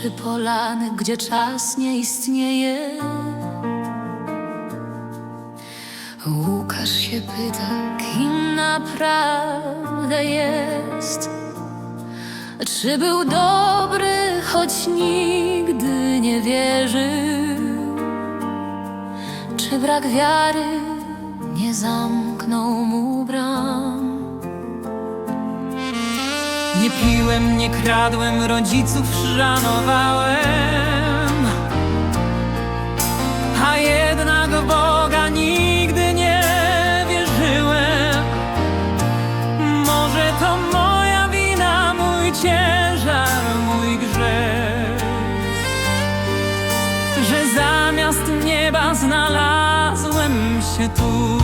ciszy polany, gdzie czas nie istnieje. Łukasz się pyta, kim naprawdę jest. Czy był dobry, choć nigdy nie wierzył? Czy brak wiary nie zamknął mu bram? Nie piłem, nie kradłem, rodziców szanowałem. A jednak Boga nigdy nie wierzyłem. Może to moja wina, mój ciężar, mój grzech. Że zamiast nieba znalazłem się tu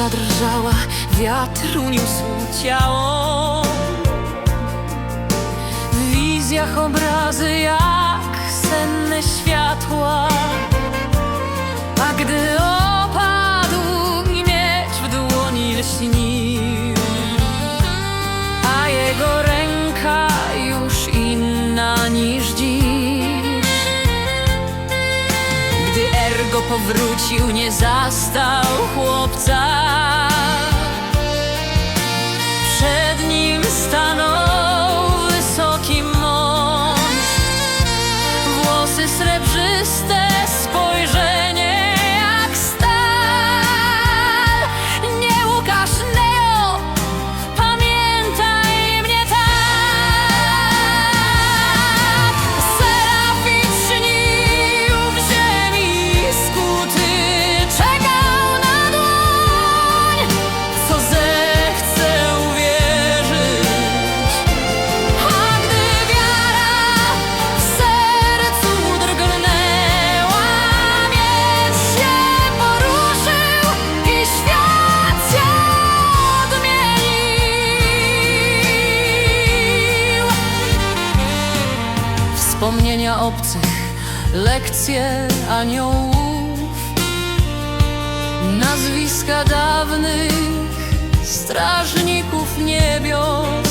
zadrżała, wiatr uniósł ciało. W wizjach obrazy jak senne światła. Ergo powrócił, nie zastał chłopca. Przed nim stanął obcych, lekcje aniołów, nazwiska dawnych strażników niebios.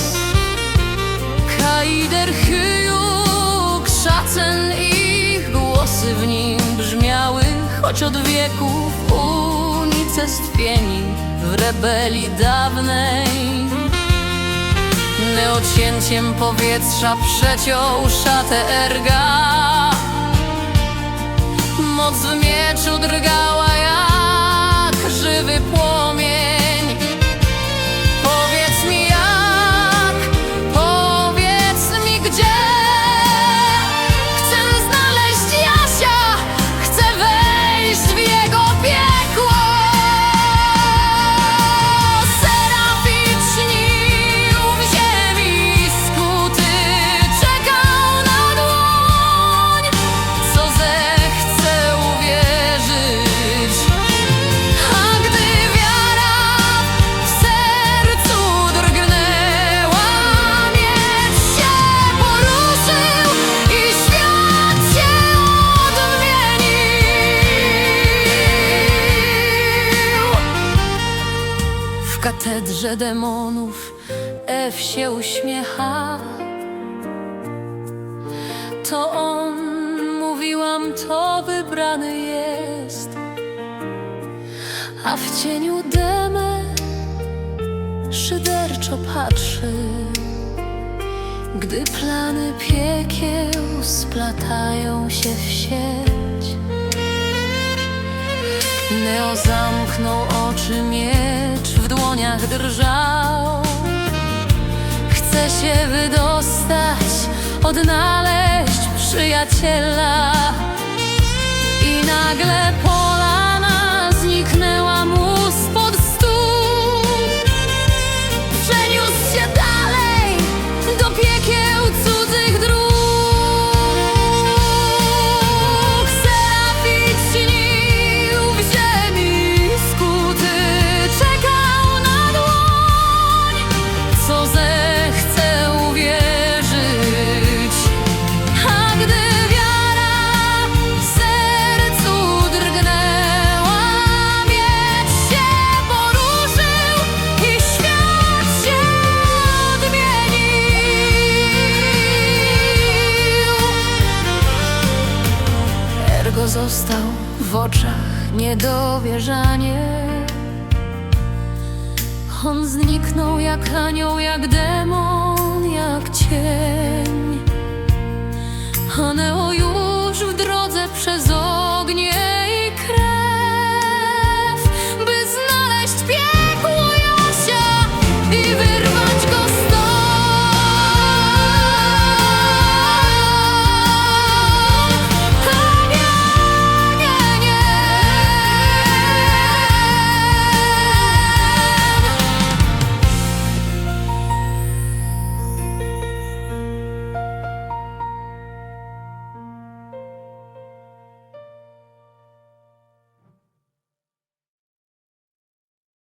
Kaider Hyuk, szacen ich głosy w nim brzmiały, choć od wieków unicestwieni w rebelii dawnej. Neocięciem powietrza przeciął szatę Erga. Katedrze demonów F się uśmiecha. To on, mówiłam, to wybrany jest. A w cieniu demę szyderczo patrzy, gdy plany piekieł splatają się w sieć. Neo zamknął oczy, w dłoniach drżał. Chce się wydostać, odnaleźć przyjaciela. I nagle polana zniknęła został w oczach niedowierzanie. On zniknął jak anioł, jak demon, jak cień. One